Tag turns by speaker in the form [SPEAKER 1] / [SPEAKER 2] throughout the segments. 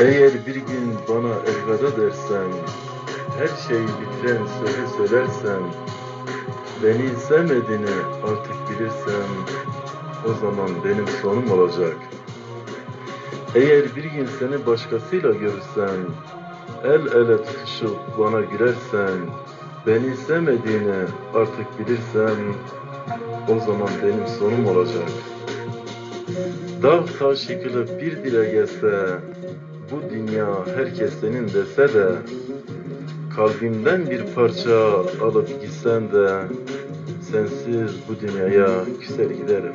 [SPEAKER 1] Eğer bir gün bana elveda dersen, her şeyi bitiren sözü söylersen, beni sevmediğini artık bilirsen, o zaman benim sonum olacak. Eğer bir gün seni başkasıyla görürsem, el ele tutuşup bana gülersen, beni sevmediğini artık bilirsen, o zaman benim sonum olacak. Dağ taş yıkılıp bir dile gelse, bu dünya herkes senin dese de, kalbimden bir parça alıp gitsen de, sensiz bu dünyaya küser giderim.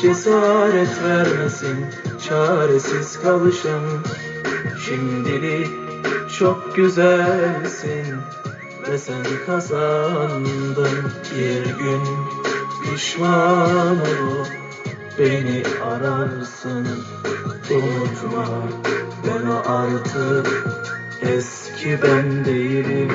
[SPEAKER 2] cesaret vermesin çaresiz kalışım şimdilik çok güzelsin ve sen kazandın. Bir gün pişman olup beni ararsın. Unutma ben artık eski ben değilim